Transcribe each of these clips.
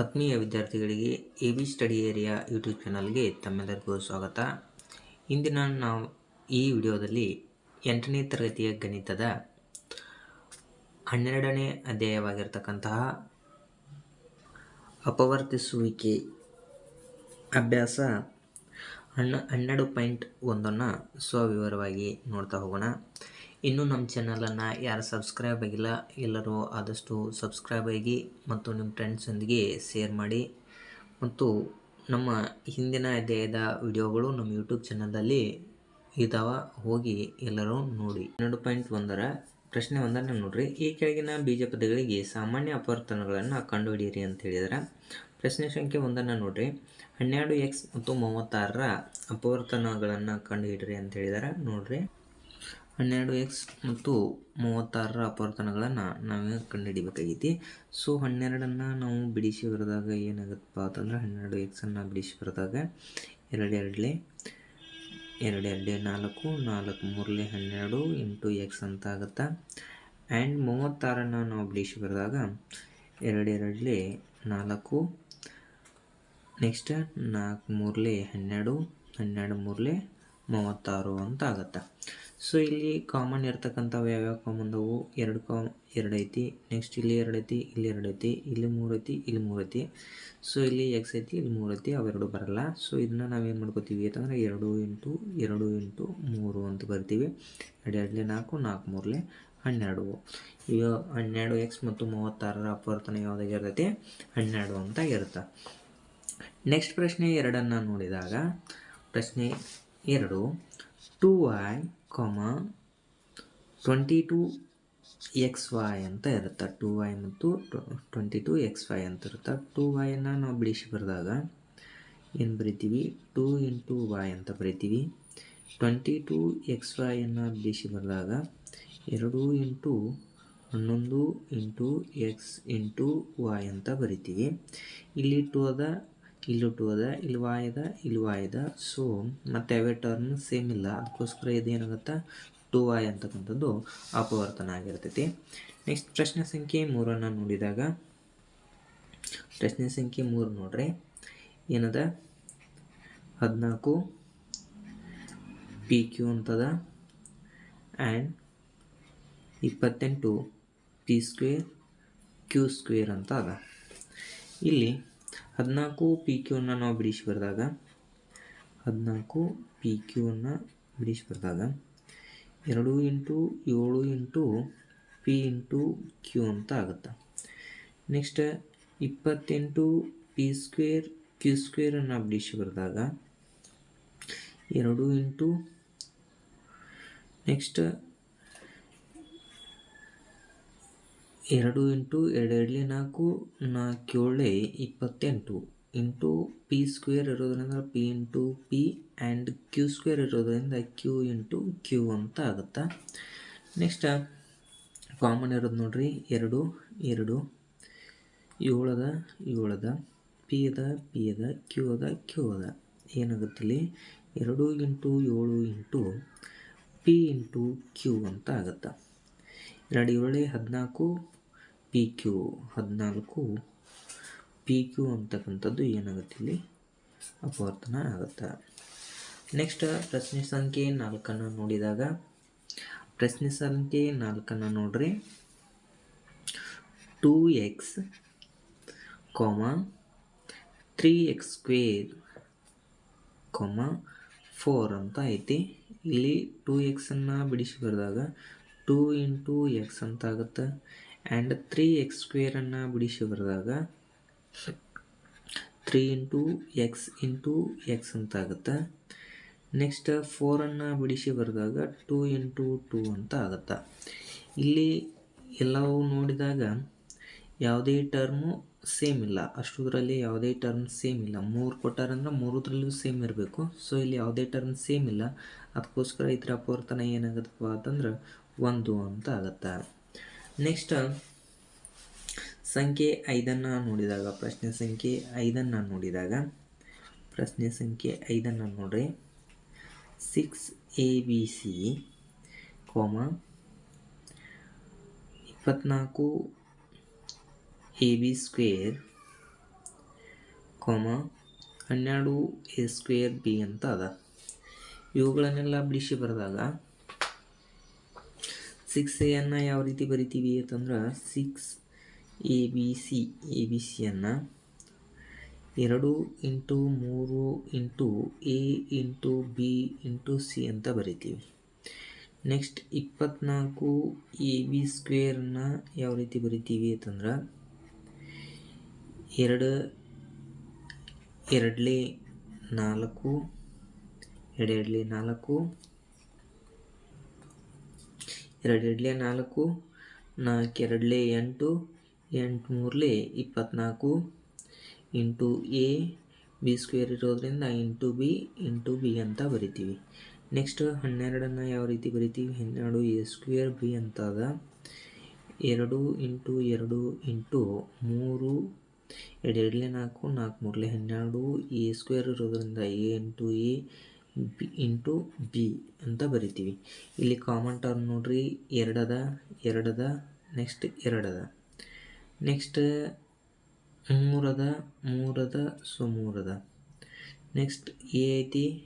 ಆತ್ಮೀಯ ವಿದ್ಯಾರ್ಥಿಗಳಿಗೆ A B study area YouTube ಚಾನಲ್ಗೆ ತಮ್ಮೆಲ್ಲರಿಗೂ ಸ್ವಾಗತ. ಇಂದಿನ ನಾವು ಈ ವಿಡಿಯೋದಲ್ಲಿ ಎಂಟನೇ ತರಗತಿಯ ಗಣಿತದ ಹನ್ನೆರಡನೇ ಅಧ್ಯಾಯವಾಗಿರ್ತಕ್ಕಂತಹ ಅಪವರ್ತಿಸುವಿಕೆ ಅಭ್ಯಾಸ ಹನ್ನ ಹನ್ನೆರಡು ಪಾಯಿಂಟ್ ಒಂದನ್ನು ಸ್ವವಿವರವಾಗಿ ನೋಡ್ತಾ ಹೋಗೋಣ. ಇನ್ನೂ ನಮ್ಮ ಚಾನಲನ್ನು ಯಾರು ಸಬ್ಸ್ಕ್ರೈಬ್ ಆಗಿಲ್ಲ, ಎಲ್ಲರೂ ಆದಷ್ಟು ಸಬ್ಸ್ಕ್ರೈಬ್ ಆಗಿ ಮತ್ತು ನಿಮ್ಮ ಫ್ರೆಂಡ್ಸೊಂದಿಗೆ ಶೇರ್ ಮಾಡಿ. ಮತ್ತು ನಮ್ಮ ಹಿಂದಿನ ಅಧ್ಯಾಯದ ವಿಡಿಯೋಗಳು ನಮ್ಮ ಯೂಟ್ಯೂಬ್ ಚಾನಲಲ್ಲಿ ಇದಾವ, ಹೋಗಿ ಎಲ್ಲರೂ ನೋಡಿ. ಹನ್ನೆರಡು ಪಾಯಿಂಟ್ ಒಂದರ ಪ್ರಶ್ನೆ ಒಂದನ್ನು ನೋಡ್ರಿ. ಈ ಕೆಳಗಿನ ಬೀಜ ಪದಗಳಿಗೆ ಸಾಮಾನ್ಯ ಅಪವರ್ತನಗಳನ್ನು ಕಂಡುಹಿಡಿಯಿರಿ ಅಂತ ಹೇಳಿದರೆ. ಪ್ರಶ್ನೆ ಸಂಖ್ಯೆ ಒಂದನ್ನು ನೋಡ್ರಿ. ಹನ್ನೆರಡು ಎಕ್ಸ್ ಮತ್ತು ಮೂವತ್ತಾರರ ಅಪವರ್ತನಗಳನ್ನು ಕಂಡುಹಿಡಿರಿ ಅಂತ ಹೇಳಿದರೆ. ನೋಡ್ರಿ. ಹನ್ನೆರಡು ಎಕ್ಸ್ ಮತ್ತು ಮೂವತ್ತಾರರ ಅಪವರ್ತನಗಳನ್ನು ನಾವೇ ಕಂಡುಹಿಡಿಬೇಕಾಗೈತಿ. ಸೊ ಹನ್ನೆರಡನ್ನು ನಾವು ಬಿಡಿಸಿ ಬರೆದಾಗ ಏನಾಗುತ್ತಪ್ಪ ಅಂತಂದ್ರೆ ಹನ್ನೆರಡು ಎಕ್ಸನ್ನು ಬಿಡಿಸಿ ಬರೆದಾಗ ಎರಡು ಎರಡಲೆ ಎರಡು ಎರಡೇ ನಾಲ್ಕು ನಾಲ್ಕು ಮೂರಲೆ ಹನ್ನೆರಡು ಇಂಟು ಎಕ್ಸ್ ಅಂತ ಆಗುತ್ತಾ? ಆ್ಯಂಡ್ ಮೂವತ್ತಾರನ್ನು ನಾವು ಬಿಡಿಸಿ ಬರೆದಾಗ ಎರಡು ಎರಡಲೆ ನಾಲ್ಕು ನೆಕ್ಸ್ಟ್ ನಾಲ್ಕು ಮೂರಲೆ ಹನ್ನೆರಡು ಹನ್ನೆರಡು ಮೂರಲೆ ಮೂವತ್ತಾರು ಅಂತ ಆಗುತ್ತೆ? ಸೊ ಇಲ್ಲಿ ಕಾಮನ್ ಇರ್ತಕ್ಕಂಥವು ಯಾವ್ಯಾವ ಕಾಮನ್ ಅವು ಎರಡು ಕಾಮ್ ಎರಡು ಐತಿ ನೆಕ್ಸ್ಟ್ ಇಲ್ಲಿ ಎರಡು ಐತಿ, ಇಲ್ಲಿ ಎರಡು ಐತಿ, ಇಲ್ಲಿ ಮೂರು ಐತಿ, ಇಲ್ಲಿ ಮೂರು ಐತಿ. ಸೊ ಇಲ್ಲಿ ಎಕ್ಸ್ ಐತಿ, ಇಲ್ಲಿ ಮೂರು ಐತಿ ಅವೆರಡು ಬರಲ್ಲ. ಸೊ ಇದನ್ನ ನಾವೇನು ಮಾಡ್ಕೋತೀವಿ ಅಂತಂದರೆ ಎರಡು ಇಂಟು ಎರಡು ಇಂಟು ಮೂರು ಅಂತ ಬರ್ತೀವಿ. ಎರಡು ಎರಡಲೆ ನಾಲ್ಕು ನಾಲ್ಕು ಮೂರಲೆ ಹನ್ನೆರಡು. ಈಗ ಹನ್ನೆರಡು ಎಕ್ಸ್ ಮತ್ತು ಮೂವತ್ತಾರರ ಅಪವರ್ತನ ಯಾವುದಾಗಿರ್ತೈತಿ ಹನ್ನೆರಡು ಅಂತ ಇರುತ್ತೆ. ನೆಕ್ಸ್ಟ್ ಪ್ರಶ್ನೆ ಎರಡನ್ನು ನೋಡಿದಾಗ, ಪ್ರಶ್ನೆ ಎರಡು. Two Y comma twenty two X Y ಅಂತ ಇರುತ್ತೆ. ಟು ವೈ ಮತ್ತು ಟ್ವೆಂಟಿ ಟು ಎಕ್ಸ್ ವೈ ಅಂತ ಇರುತ್ತೆ. ಟು ವೈನ ನಾವು ಬಿಡಿಸಿ ಬರೆದಾಗ ಏನು ಬರಿತೀವಿ? ಟೂ ಇಂಟು ವೈ ಅಂತ ಬರಿತೀವಿ. ಟ್ವೆಂಟಿ ಟು ಎಕ್ಸ್ ವೈಯನ್ನು ಬಿಡಿಸಿ ಬರೆದಾಗ ಎರಡು ಇಂಟು ಹನ್ನೊಂದು ಇಂಟು ಎಕ್ಸ್ ಇಂಟು ವೈ ಅಂತ ಬರಿತೀವಿ. ಇಲ್ಲಿ ಟು ಅದ ಇಲ್ಲಿ ಟು ಅದ ಇಲ್ಲಿ ವಾಯ್ ಅದ ಇಲ್ಲಿ ವಾಯ್ ಅದ ಸೊ, ಮತ್ತು ಅವೇ ಟರ್ಮ್ ಸೇಮ್ ಇಲ್ಲ. ಅದಕ್ಕೋಸ್ಕರ ಇದು ಏನಾಗುತ್ತೆ ಟು ವಾಯ್ ಅಂತಕ್ಕಂಥದ್ದು ಅಪವರ್ತನ ಆಗಿರ್ತೈತಿ. ನೆಕ್ಸ್ಟ್ ಪ್ರಶ್ನೆ ಸಂಖ್ಯೆ ಮೂರನ್ನು ನೋಡಿದಾಗ. ಪ್ರಶ್ನೆ ಸಂಖ್ಯೆ ಮೂರು ನೋಡ್ರಿ. ಏನದ? ಹದಿನಾಲ್ಕು ಪಿ ಕ್ಯೂ ಅಂತದ? ಆ್ಯಂಡ್ ಇಪ್ಪತ್ತೆಂಟು ಪಿ ಸ್ಕ್ವೇರ್ ಕ್ಯೂ ಸ್ಕ್ವೇರ್ ಅಂತ ಅದ. ಇಲ್ಲಿ ಹದಿನಾಲ್ಕು ಪಿ ಕ್ಯೂನ ನಾವು ಬಿಡಿಸಿ ಬರೆದಾಗ. ಹದಿನಾಲ್ಕು ಪಿ ಕ್ಯೂನ ಬಿಡಿಸಿ ಬರೆದಾಗ. ಎರಡು ಇಂಟು ಏಳು ಇಂಟು ಪಿ ಇಂಟು ಕ್ಯೂ ಅಂತ ಆಗುತ್ತೆ? ನೆಕ್ಸ್ಟ್ ಇಪ್ಪತ್ತೆಂಟು ಪಿ ಸ್ಕ್ವೇರ್ ಕ್ಯೂ ಸ್ಕ್ವೇರನ್ನು ಬಿಡಿಸಿ ಬರೆದಾಗ. ಎರಡು ಇಂಟು ನೆಕ್ಸ್ಟ್ ಎರಡು ಇಂಟು ಎರಡು ಎರಡಲಿ ನಾಲ್ಕು ನಾಲ್ಕು ಏಳೆ ಇಪ್ಪತ್ತೆಂಟು ಇಂಟು ಪಿ ಸ್ಕ್ವೇರ್ ಇರೋದ್ರಿಂದ P into P and Q square ಇರೋದ್ರಿಂದ ಕ್ಯೂ ಇಂಟು ಕ್ಯೂ ಅಂತ ಆಗುತ್ತೆ? ನೆಕ್ಸ್ಟ್, ಕಾಮನ್ ಇರೋದು ನೋಡ್ರಿ, ಎರಡು ಎರಡು, ಏಳದ ಏಳದ, ಪಿ ಅದ ಪಿ ಅದ, ಕ್ಯೂ ಅದ ಕ್ಯೂ ಅದ. ಏನಾಗುತ್ತೆ ಇಲ್ಲಿ ಎರಡು ಇಂಟು ಏಳು ಇಂಟು ಪಿ ಇಂಟು ಕ್ಯೂ ಅಂತ ಆಗುತ್ತೆ? ಎರಡು ಏಳು ಹದಿನಾಲ್ಕು ಪಿ ಕ್ಯೂ ಹದಿನಾಲ್ಕು, ಪಿ ಕ್ಯೂ ಅಂತಕ್ಕಂಥದ್ದು ಏನಾಗುತ್ತೆ ಇಲ್ಲಿ? ಅಪವರ್ತನ ಆಗುತ್ತೆ. ನೆಕ್ಸ್ಟ್ ಪ್ರಶ್ನೆ ಸಂಖ್ಯೆ ನಾಲ್ಕನ್ನು ನೋಡಿದಾಗ. ಪ್ರಶ್ನೆ ಸಂಖ್ಯೆ ನಾಲ್ಕನ್ನು ನೋಡ್ರಿ. Two X comma three X square comma four ಅಂತ ಐತಿ. ಇಲ್ಲಿ ಟೂ ಎಕ್ಸನ್ನು ಬಿಡಿಸಿ ಬರೆದಾಗ ಟೂ ಇಂಟು ಎಕ್ಸ್ ಅಂತ ಆಗುತ್ತೆ. ಆ್ಯಂಡ್ ತ್ರೀ ಎಕ್ಸ್ ಸ್ಕ್ವೇರನ್ನು ಬಿಡಿಸಿ ಬರೆದಾಗ three into X into X ಅಂತ ಆಗುತ್ತೆ. ನೆಕ್ಸ್ಟ್ ಫೋರನ್ನು ಬಿಡಿಸಿ ಬರೆದಾಗ ಟೂ ಇಂಟು ಟೂ ಅಂತ ಆಗುತ್ತೆ. ಇಲ್ಲಿ ಎಲ್ಲವೂ ನೋಡಿದಾಗ ಯಾವುದೇ ಟರ್ಮು ಸೇಮ್ ಇಲ್ಲ. ಅಷ್ಟುದರಲ್ಲಿ ಯಾವುದೇ ಟರ್ಮ್ ಸೇಮ್ ಇಲ್ಲ. ಮೂರು ಕೊಟ್ಟಾರಂದ್ರೆ ಮೂರದ್ರಲ್ಲೂ ಸೇಮ್ ಇರಬೇಕು. ಸೊ ಇಲ್ಲಿ ಯಾವುದೇ ಟರ್ಮ್ ಸೇಮ್ ಇಲ್ಲ. ಅದಕ್ಕೋಸ್ಕರ ಇದರ ಅಪವರ್ತನ ಏನಾಗುತ್ತಪ್ಪ ಅಂತಂದ್ರೆ ಒಂದು ಅಂತ ಆಗುತ್ತೆ. ನೆಕ್ಸ್ಟ್ ಸಂಖ್ಯೆ ಐದನ್ನು ನೋಡಿದಾಗ, ಪ್ರಶ್ನೆ ಸಂಖ್ಯೆ ಐದನ್ನು ನೋಡಿದಾಗ, ಪ್ರಶ್ನೆ ಸಂಖ್ಯೆ ಐದನ್ನು ನೋಡ್ರಿ. Six A B C comma ಇಪ್ಪತ್ನಾಲ್ಕು ಎ ಬಿ ಸ್ಕ್ವೇರ್ ಕೋಮ ಹನ್ನೆರಡು ಎ ಸ್ಕ್ವೇರ್ ಬಿ ಅಂತ ಅದ. ಇವುಗಳನ್ನೆಲ್ಲ ಬಿಡಿಸಿ ಬರೆದಾಗ ಸಿಕ್ಸ್ ಎನ್ನು ಯಾವ ರೀತಿ ಬರಿತೀವಿ ಅಂತಂದ್ರೆ six A B C A B ಸಿಯನ್ನು ಎರಡು ಇಂಟು ಮೂರು into A into B into C ಅಂತ ಬರಿತೀವಿ. ನೆಕ್ಸ್ಟ್ ಇಪ್ಪತ್ನಾಲ್ಕು ಎ ಬಿ ಸ್ಕ್ವೇರ್ನ ಯಾವ ರೀತಿ ಬರಿತೀವಿ ಅಂತಂದ್ರೆ ಎರಡು, ಎರಡಲೇ ನಾಲ್ಕು ಎರಡೆರಡಲೇ ನಾಲ್ಕು ಎರಡೆರಡಲೇ ನಾಲ್ಕು ನಾಲ್ಕು ಎರಡಲೇ ಎಂಟು ಎಂಟು ಮೂರಲೇ ಇಪ್ಪತ್ನಾಲ್ಕು ಇಂಟು ಎ, ಬಿ ಸ್ಕ್ವೇರ್ ಇರೋದ್ರಿಂದ ಇಂಟು ಬಿ ಇಂಟು ಬಿ ಅಂತ ಬರಿತೀವಿ. ನೆಕ್ಸ್ಟ್ ಹನ್ನೆರಡನ್ನು ಯಾವ ರೀತಿ ಬರಿತೀವಿ? ಹನ್ನೆರಡು ಎ ಸ್ಕ್ವೇರ್ ಬಿ ಅಂತ ಅದ ಎರಡು ಇಂಟು ಎರಡು ಇಂಟು ಮೂರು ಎರಡೆರಡಲೇ ನಾಲ್ಕು ನಾಲ್ಕು ಮೂರಲೇ ಹನ್ನೆರಡು, ಎ ಸ್ಕ್ವೇರ್ ಇರೋದ್ರಿಂದ A into A B into B ಅಂತ ಬರಿತೀವಿ. ಇಲ್ಲಿ ಕಾಮನ್ ಟರ್ಮ್ ನೋಡ್ರಿ, ಎರಡದ ಎರಡದ ನೆಕ್ಸ್ಟ್ ಎರಡದ. ನೆಕ್ಸ್ಟ್ ಮೂರದ ಮೂರದ ಸೊ ಮೂರದ ನೆಕ್ಸ್ಟ್ ಎ ಐತಿ,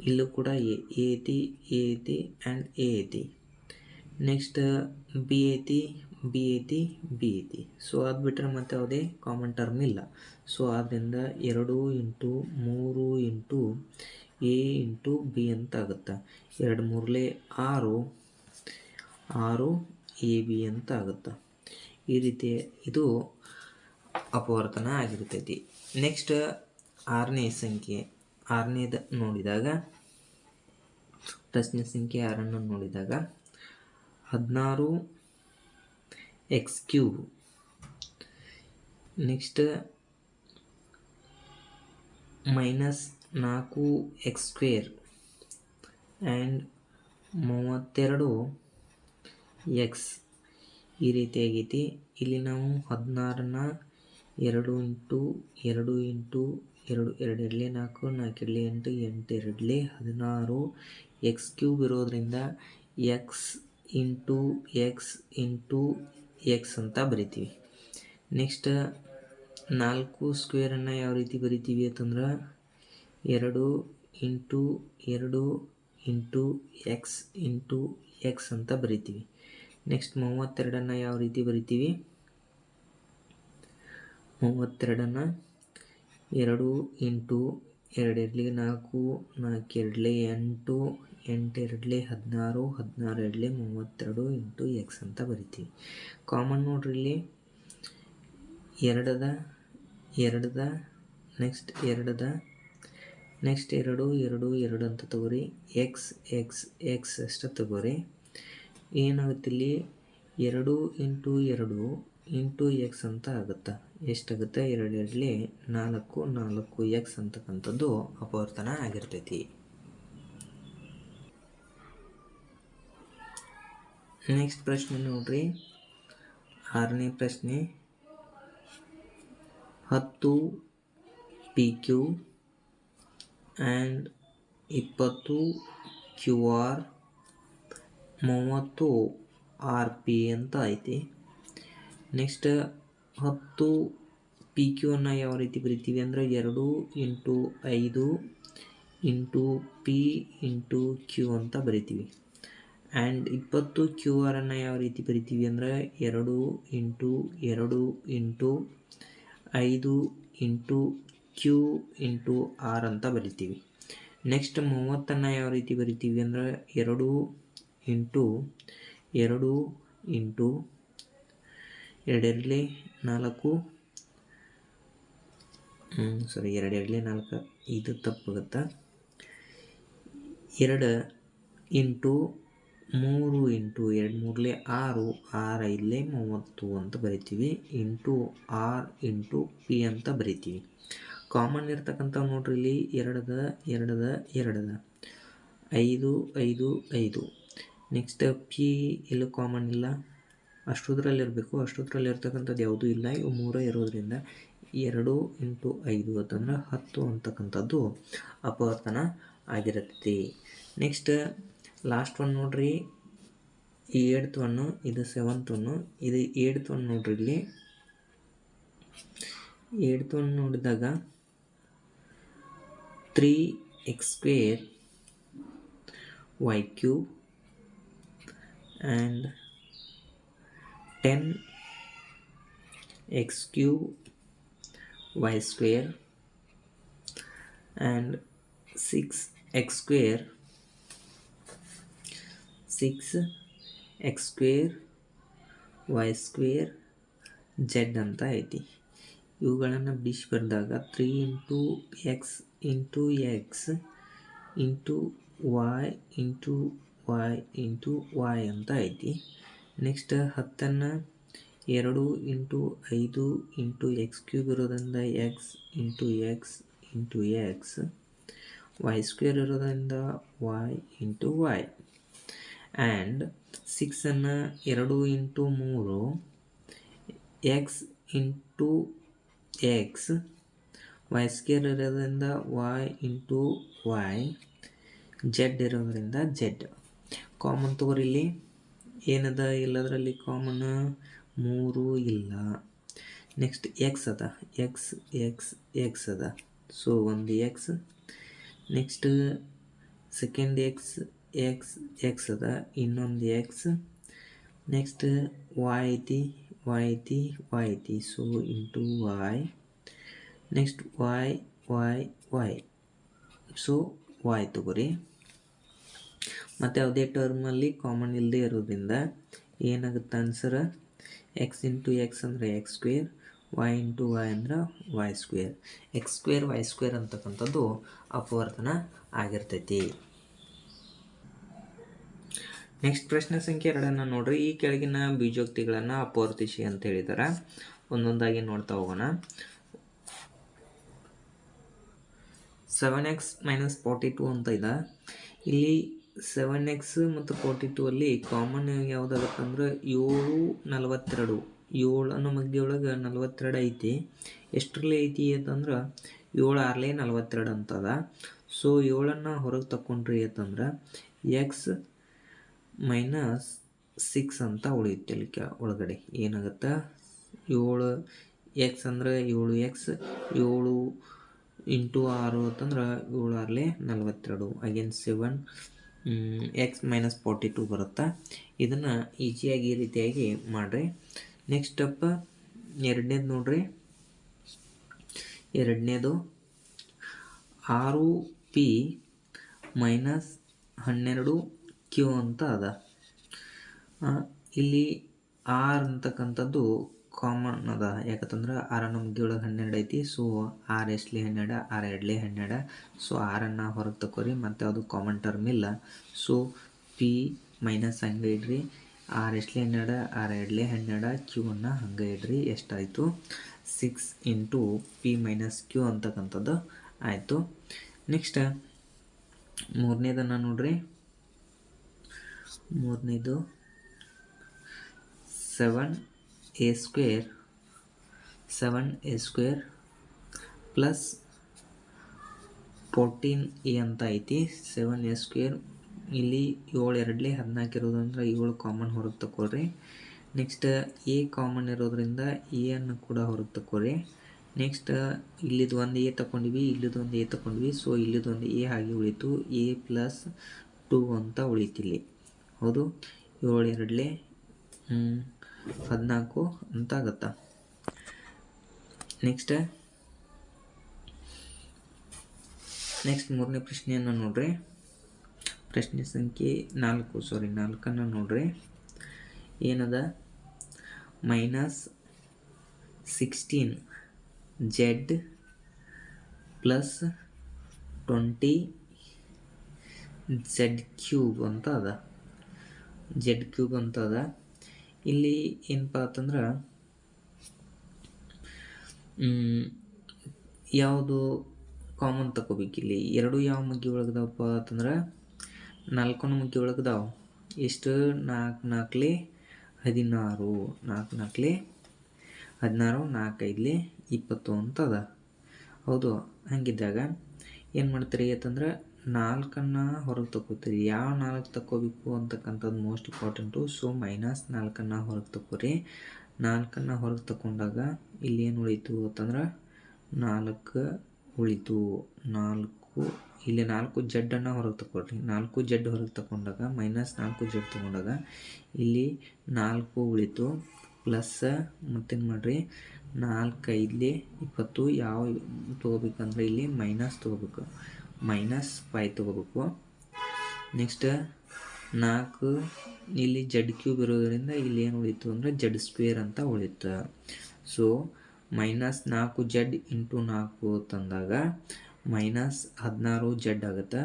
ಇಲ್ಲೂ ಕೂಡ ಎ ಎ ಐತಿ ಎ ಐತಿ ಆ್ಯಂಡ್ ಎ ಐತಿ. ನೆಕ್ಸ್ಟ್ ಬಿ ಐತಿ ಬಿ ಐತಿ ಬಿ ಐತಿ ಸೊ ಅದು ಬಿಟ್ಟರೆ ಮತ್ತೆ ಯಾವುದೇ ಕಾಮನ್ ಟರ್ಮ್ ಇಲ್ಲ. ಸೊ ಆದ್ದರಿಂದ ಎರಡು ಇಂಟು ಮೂರು ಇಂಟು ಎ ಇಂಟು ಬಿ ಅಂತ ಆಗುತ್ತೆ ಎರಡು ಮೂರಲೇ ಆರು ಆರು ಎ ಬಿ ಅಂತ ಆಗುತ್ತೆ ಈ ರೀತಿ ಇದು ಅಪವರ್ತನ ಆಗಿರ್ತೈತಿ. ನೆಕ್ಸ್ಟ್ ಆರನೇ ಸಂಖ್ಯೆ. ಆರನೇದು ನೋಡಿದಾಗ, ಪ್ರಶ್ನೆ ಸಂಖ್ಯೆ ಆರನ್ನು ನೋಡಿದಾಗ, ಹದಿನಾರು ಎಕ್ಸ್ ಕ್ಯೂಬ್ ನೆಕ್ಸ್ಟ್ ಮೈನಸ್ ನಾಲ್ಕು ಎಕ್ಸ್ ಸ್ಕ್ವೇರ್ ಆ್ಯಂಡ್ ಮೂವತ್ತೆರಡು ಎಕ್ಸ್ ಈ ರೀತಿ ಆಗೈತಿ. ಇಲ್ಲಿ ನಾವು ಹದಿನಾರನ್ನ ಎರಡು ಇಂಟು ಎರಡು ಇಂಟು ಎರಡು ಎರಡು ಎರಡಲೇ ನಾಲ್ಕು ನಾಲ್ಕು ಎರಡಲೇ ಎಂಟು ಎಂಟು ಎರಡಲೇ ಹದಿನಾರು. ಎಕ್ಸ್ ಕ್ಯೂಬ್ ಇರೋದ್ರಿಂದ X into X into X ಅಂತ ಬರಿತೀವಿ. ನೆಕ್ಸ್ಟ್ ನಾಲ್ಕು ಸ್ಕ್ವೇರನ್ನು ಯಾವ ರೀತಿ ಬರಿತೀವಿ ಅಂತಂದ್ರೆ ಎರಡು ಇಂಟು ಎರಡು ಇಂಟು ಎಕ್ಸ್ ಇಂಟು ಎಕ್ಸ್ ಅಂತ ಬರಿತೀವಿ. ನೆಕ್ಸ್ಟ್ ಮೂವತ್ತೆರಡನ್ನು ಯಾವ ರೀತಿ ಬರಿತೀವಿ? ಮೂವತ್ತೆರಡನ್ನು ಎರಡು ಇಂಟು ಎರಡೆರಡಲೇ ನಾಲ್ಕು ನಾಲ್ಕು ಎರಡಲೇ ಎಂಟು ಎಂಟು ಎರಡಲೇ ಹದಿನಾರು ಹದಿನಾರು ಎರಡಲೇ ಮೂವತ್ತೆರಡು ಇಂಟು ಎಕ್ಸ್ ಅಂತ ಬರಿತೀವಿ. ಕಾಮನ್ ನೋಡ್ರಿ ಇಲ್ಲಿ. ಎರಡದ ಎರಡದ ನೆಕ್ಸ್ಟ್ ಎರಡದ ನೆಕ್ಸ್ಟ್ ಎರಡು ಎರಡು ಎರಡು ಅಂತ ತಗೋರಿ. ಎಕ್ಸ್ ಎಕ್ಸ್ ಎಕ್ಸ್ ಅಷ್ಟು ತಗೋರಿ. ಏನಾಗುತ್ತೆ ಇಲ್ಲಿ? ಎರಡು ಇಂಟು ಎರಡು ಇಂಟು ಎಕ್ಸ್ ಅಂತ ಆಗುತ್ತೆ? ಎಷ್ಟಾಗುತ್ತೆ? ಎರಡು ಎರಡಲಿ ನಾಲ್ಕು ನಾಲ್ಕು ಎಕ್ಸ್ ಅಂತಕ್ಕಂಥದ್ದು ಅಪವರ್ತನ ಆಗಿರ್ತೈತಿ. ನೆಕ್ಸ್ಟ್ ಪ್ರಶ್ನೆ ನೋಡ್ರಿ. ಆರನೇ ಪ್ರಶ್ನೆ. ಹತ್ತು ಪಿ ಕ್ಯೂ ಆ್ಯಂಡ್ ಇಪ್ಪತ್ತು ಕ್ಯೂ ಆರ್, ಮೂವತ್ತು ಆರ್ ಪಿ ಅಂತ ಐತಿ. ನೆಕ್ಸ್ಟ್ ಹತ್ತು ಪಿ ಅನ್ನು ಯಾವ ರೀತಿ ಬರಿತೀವಿ ಅಂದರೆ ಎರಡು ಇಂಟು ಐದು ಇಂಟು ಪಿ ಇಂಟು ಕ್ಯೂ ಅಂತ ಬರಿತೀವಿ. ಆ್ಯಂಡ್ ಇಪ್ಪತ್ತು ಕ್ಯೂ ಆರನ್ನು ಯಾವ ರೀತಿ ಬರಿತೀವಿ ಅಂದರೆ ಎರಡು ಇಂಟು ಎರಡು ಇಂಟು ಐದು ಇಂಟು ಕ್ಯೂ ಇಂಟು ಆರ್ ಅಂತ ಬರಿತೀವಿ. ನೆಕ್ಸ್ಟ್ ಮೂವತ್ತನ್ನು ಯಾವ ರೀತಿ ಬರಿತೀವಿ ಅಂದರೆ ಎರಡು ಇಂಟು ಎರಡು ಇಂಟು ಎರಡೆರಡಲೇ ನಾಲ್ಕು. ಸಾರಿ ಎರಡೆರಡಲೇ ನಾಲ್ಕು. ಇದು ತಪ್ಪಾಗುತ್ತೆ? ಎರಡು ಇಂಟು ಮೂರು ಇಂಟು ಎರಡು ಮೂರಲೆ ಆರು ಆರು ಇಲ್ಲೇ ಮೂವತ್ತು ಅಂತ ಬರಿತೀವಿ. ಇಂಟು ಆರ್ ಇಂಟು ಪಿ ಅಂತ ಬರಿತೀವಿ. ಕಾಮನ್ ಇರ್ತಕ್ಕಂಥ ನೋಡ್ರಿ ಇಲ್ಲಿ, ಎರಡದ ಎರಡದ ಎರಡದ. ಐದು ಐದು ಐದು. ನೆಕ್ಸ್ಟ್ ಪಿ ಎಲ್ಲೂ ಕಾಮನ್ ಇಲ್ಲ? ಅಷ್ಟುದ್ರಲ್ಲಿ ಇರಬೇಕು ಅಷ್ಟುದ್ರಲ್ಲಿ ಇರ್ತಕ್ಕಂಥದ್ದು ಯಾವುದೂ ಇಲ್ಲ. ಇವು ಮೂರೇ ಇರೋದರಿಂದ ಎರಡು ಇಂಟು ಐದು ಅಂತಂದ್ರೆ ಹತ್ತು ಅಂತಕ್ಕಂಥದ್ದು ಅಪವರ್ತನ ಆಗಿರುತ್ತೆ. ನೆಕ್ಸ್ಟ್ ಲಾಸ್ಟ್ ಒನ್ ನೋಡ್ರಿ. ಈ ಏಡ್ತ್ ಒನ್ನು ಇದು ಸೆವೆಂತ್ ಒನ್ನು ಇದು ಏಡ್ತ್ ಒನ್ ನೋಡ್ರಿ ಇಲ್ಲಿ. ಏಡ್ತು ನೋಡಿದಾಗ three X square Y cube and ten X cube Y square and six X square six X square Y square Z ಅಂತ ಐತಿ. ಇವುಗಳನ್ನು ಬಿಡಿಸಿ ಬರೆದಾಗ three into X into X into Y into Y into Y ಅಂತ ಐತಿ. Next ಹತ್ತನ್ನು ಎರಡು into ಐದು ಇಂಟು ಎಕ್ಸ್ ಕ್ಯೂಬ್ ಇರೋದ್ರಿಂದ X into X into X Y square ಇರೋದ್ರಿಂದ ವೈ ಇಂಟು ವೈ ಆ್ಯಂಡ್ ಸಿಕ್ಸನ್ನು ಎರಡು ಇಂಟು ಮೂರು X into X Y square ಇರೋದ್ರಿಂದ ವೈ ಇಂಟು ವೈ ಜೆಡ್ ಇರೋದ್ರಿಂದ ಜೆಡ್ ಕಾಮನ್ ತಗೋರಿ ಇಲ್ಲಿ. ಏನದ? ಇಲ್ಲದರಲ್ಲಿ ಕಾಮನ್ ಮೂರು ಇಲ್ಲ. ನೆಕ್ಸ್ಟ್ ಎಕ್ಸ್ ಅದ. ಎಕ್ಸ್ ಎಕ್ಸ್ ಎಕ್ಸ್ ಅದ. ಸೊ ಒಂದು X next second X X X ಅದ. ಇನ್ನೊಂದು ಎಕ್ಸ್ ನೆಕ್ಸ್ಟ್ ವಾಯ್ ಐತಿ ವಾಯ್ ಐತಿ ವಾಯ್ ಐತಿ so into Y next Y Y Y so Y ತಗೋರಿ. ಮತ್ತು ಯಾವುದೇ ಟರ್ಮಲ್ಲಿ ಕಾಮನ್ ಇಲ್ಲದೆ ಇರೋದ್ರಿಂದ ಏನಾಗುತ್ತೆ ಆನ್ಸರ್ ಎಕ್ಸ್ ಇಂಟು ಎಕ್ಸ್ ಅಂದರೆ X square Y into Y ಅಂದ್ರೆ Y square X square Y square ಅಂತಕ್ಕಂಥದ್ದು ಅಪವರ್ತನ ಆಗಿರ್ತೈತಿ. ನೆಕ್ಸ್ಟ್ ಪ್ರಶ್ನೆ ಸಂಖ್ಯೆ ಎರಡನ್ನು ನೋಡ್ರಿ. ಈ ಕೆಳಗಿನ ಬೀಜೋಕ್ತಿಗಳನ್ನು ಅಪವರ್ತಿಸಿ ಅಂತ ಹೇಳಿದ್ದಾರೆ ಒಂದೊಂದಾಗಿ ನೋಡ್ತಾ ಹೋಗೋಣ. Seven X minus forty two ಅಂತ ಇದೆ. ಇಲ್ಲಿ ಸೆವೆನ್ ಎಕ್ಸ್ ಮತ್ತು ಫೋರ್ಟಿ ಟೂ ಅಲ್ಲಿ ಕಾಮನ್ ಯಾವುದಾಗತ್ತೆ ಅಂದ್ರೆ ಏಳು ನಲವತ್ತೆರಡು ಏಳು ಅನ್ನೋ ಮಧ್ಯೊಳಗೆ ನಲವತ್ತೆರಡು ಐತಿ. ಎಷ್ಟರಲ್ಲಿ ಐತಿ ಅಂತಂದ್ರೆ ಏಳು ಆರ್ಲೆ ನಲವತ್ತೆರಡು ಅಂತದ. ಸೊ ಏಳನ್ನು ಹೊರಗೆ ತಕೊಂಡ್ರಿ ಅಂತಂದ್ರೆ ಎಕ್ಸ್ ಮೈನಸ್ ಸಿಕ್ಸ್ ಅಂತ ಉಳಿಯುತ್ತೆ ಅಲ್ಲಿ ಕೆ ಒಳಗಡೆ. ಏನಾಗುತ್ತೆ? ಏಳು ಎಕ್ಸ್ ಅಂದ್ರೆ ಏಳು ಎಕ್ಸ್, ಏಳು ಇಂಟು ಆರು ಅಂತಂದ್ರೆ ಏಳು ಆರ್ಲೆ ನಲವತ್ತೆರಡು. Again seven X minus forty two ಬರುತ್ತಾ? ಇದನ್ನು ಈಸಿಯಾಗಿ ಈ ರೀತಿಯಾಗಿ ಮಾಡಿರಿ. ನೆಕ್ಸ್ಟ್ ಸ್ಟೆಪ್ ಎರಡನೇದು ನೋಡಿರಿ. ಎರಡನೇದು ಆರು ಪಿ ಮೈನಸ್ ಹನ್ನೆರಡು ಕ್ಯೂ ಅಂತ ಅದ. ಇಲ್ಲಿ ಆರ್ ಅಂತಕ್ಕಂಥದ್ದು ಕಾಮನ್ ಅದ ಯಾಕಂತಂದ್ರೆ ಆರ ನಮ್ಗೆ ಒಳಗೆ ಹನ್ನೆರಡು ಐತಿ. ಸೊ, ಆರ್ ಎಸ್ಲಿ ಹನ್ನೆರಡು, ಆರ್ ಎರಡ್ಲಿ ಹನ್ನೆರಡು. ಸೊ, ಆರನ್ನು ಹೊರಗೆ ತಕೋರಿ ಮತ್ತು ಅದು ಕಾಮನ್ ಟರ್ಮ್ ಇಲ್ಲ. ಸೊ ಪಿ ಮೈನಸ್ ಹಂಗೆ ಇಡ್ರಿ. ಆರ್ ಎಸ್ಲಿ ಹನ್ನೆರಡು, ಆರ್ ಎರಡ್ಲಿ ಹನ್ನೆರಡು ಕ್ಯೂವನ್ನು ಹಂಗೆ ಇಡ್ರಿ. ಎಷ್ಟಾಯಿತು? Six into P minus Q ಅಂತಕ್ಕಂಥದ್ದು ಆಯಿತು. ನೆಕ್ಸ್ಟ್ ಮೂರನೇದನ್ನು ನೋಡ್ರಿ. ಮೂರನೇದು seven square seven A square plus fourteen A ಅಂತ ಐತಿ. ಸೆವೆನ್ ಎ ಸ್ಕ್ವೇರ್ ಇಲ್ಲಿ ಏಳು ಎರಡಲೇ ಹದಿನಾಲ್ಕು ಇರೋದಂದ್ರೆ ಏಳು ಕಾಮನ್ ಹೊರಗೆ ತಗೊಳ್ರಿ ನೆಕ್ಸ್ಟ್ ಎ ಕಾಮನ್ ಇರೋದ್ರಿಂದ ಎ ಅನ್ನು ಕೂಡ ಹೊರಗೆ ತಗೊಳ್ರಿ ನೆಕ್ಸ್ಟ್ ಇಲ್ಲಿದು ಒಂದು ಎ ತಗೊಂಡ್ವಿ ಇಲ್ಲಿದು ಒಂದು ಎ ತಗೊಂಡ್ವಿ ಸೊ ಇಲ್ಲಿದು ಒಂದು ಎ ಹಾಗೆ ಉಳಿತು. ಎ ಪ್ಲಸ್ ಟೂ ಅಂತ ಉಳಿತಿಲ್ಲಿ. ಹೌದು? ಏಳು ಎರಡಲೇ ಹದಿನಾಲ್ಕು ಅಂತ ಆಗುತ್ತಾ ನೆಕ್ಸ್ಟ್ ನೆಕ್ಸ್ಟ್ ಮೂರನೇ ಪ್ರಶ್ನೆಯನ್ನು ನೋಡ್ರಿ. ಪ್ರಶ್ನೆ ಸಂಖ್ಯೆ ನಾಲ್ಕು ಸಾರಿ ನಾಲ್ಕನ್ನು ನೋಡ್ರಿ. ಏನದ? Minus sixteen Z plus twenty Z cube ಅಂತ ಅದ. ಜೆಡ್ ಕ್ಯೂಬ್ ಅಂತ ಅದ. ಇಲ್ಲಿ ಏನಪ್ಪ ಅಂತಂದ್ರೆ ಯಾವುದು ಕಾಮನ್ ತಗೋಬೇಕಿಲ್ಲಿ ಎರಡು ಯಾವ ಮುಗ್ಗಿ ಒಳಗದವಪ್ಪ ಅಂತಂದ್ರೆ, ನಾಲ್ಕನ್ನು ಮಗ್ಗಿ ಒಳಗದಾವ. ಎಷ್ಟು? ನಾಲ್ಕು ನಾಲ್ಕಲೆ ಹದಿನಾರು. ನಾಲ್ಕು ನಾಲ್ಕಲೆ ಹದಿನಾರು ನಾಲ್ಕೈದಲೆ ಇಪ್ಪತ್ತು ಅಂತ ಅದ. ಹೌದು ಹಂಗಿದ್ದಾಗ ಏನು ಮಾಡ್ತೀರಿ ಅಂತಂದ್ರೆ ನಾಲ್ಕನ್ನು ಹೊರಗೆ ತಗೋತೀರಿ ಯಾವ ನಾಲ್ಕು ತಗೋಬೇಕು ಅಂತಕ್ಕಂಥದ್ದು ಮೋಸ್ಟ್ ಇಂಪಾರ್ಟೆಂಟು ಸೊ ಮೈನಸ್ ನಾಲ್ಕನ್ನು ಹೊರಗೆ ತಗೋರಿ ನಾಲ್ಕನ್ನು ಹೊರಗೆ ತಗೊಂಡಾಗ ಇಲ್ಲಿ ಏನು ಉಳಿತು ಅಂತಂದ್ರೆ ನಾಲ್ಕು ಉಳಿತು. ನಾಲ್ಕು, ಇಲ್ಲಿ ನಾಲ್ಕು ಜಡ್ಡನ್ನು ಹೊರಗೆ ತಗೊಳ್ರಿ ನಾಲ್ಕು ಜಡ್ ಹೊರಗೆ ತಗೊಂಡಾಗ ಮೈನಸ್ ನಾಲ್ಕು ಜಡ್ ತಗೊಂಡಾಗ ಇಲ್ಲಿ ನಾಲ್ಕು ಉಳಿತು. ಪ್ಲಸ್ ಮತ್ತೇನು ಮಾಡಿರಿ? ನಾಲ್ಕು ಐದಲಿ ಇಪ್ಪತ್ತು ಯಾವ ತೊಗೋಬೇಕಂದ್ರೆ ಇಲ್ಲಿ ಮೈನಸ್ ತೊಗೋಬೇಕು. ಮೈನಸ್ ಫೈ ತೊಗೋಬೇಕು. ನೆಕ್ಸ್ಟ್ ನಾಲ್ಕು, ಇಲ್ಲಿ ಜಡ್ ಕ್ಯೂಬ್ ಇರೋದರಿಂದ ಇಲ್ಲಿ ಏನು ಉಳಿತು ಅಂದರೆ ಜಡ್ ಸ್ಕ್ವೇರ್ ಅಂತ ಉಳಿತು. ಸೊ ಮೈನಸ್ ನಾಲ್ಕು ಜಡ್ ಇಂಟು ನಾಲ್ಕು ತಂದಾಗ ಮೈನಸ್ ಹದಿನಾರು ಜಡ್ ಆಗುತ್ತೆ.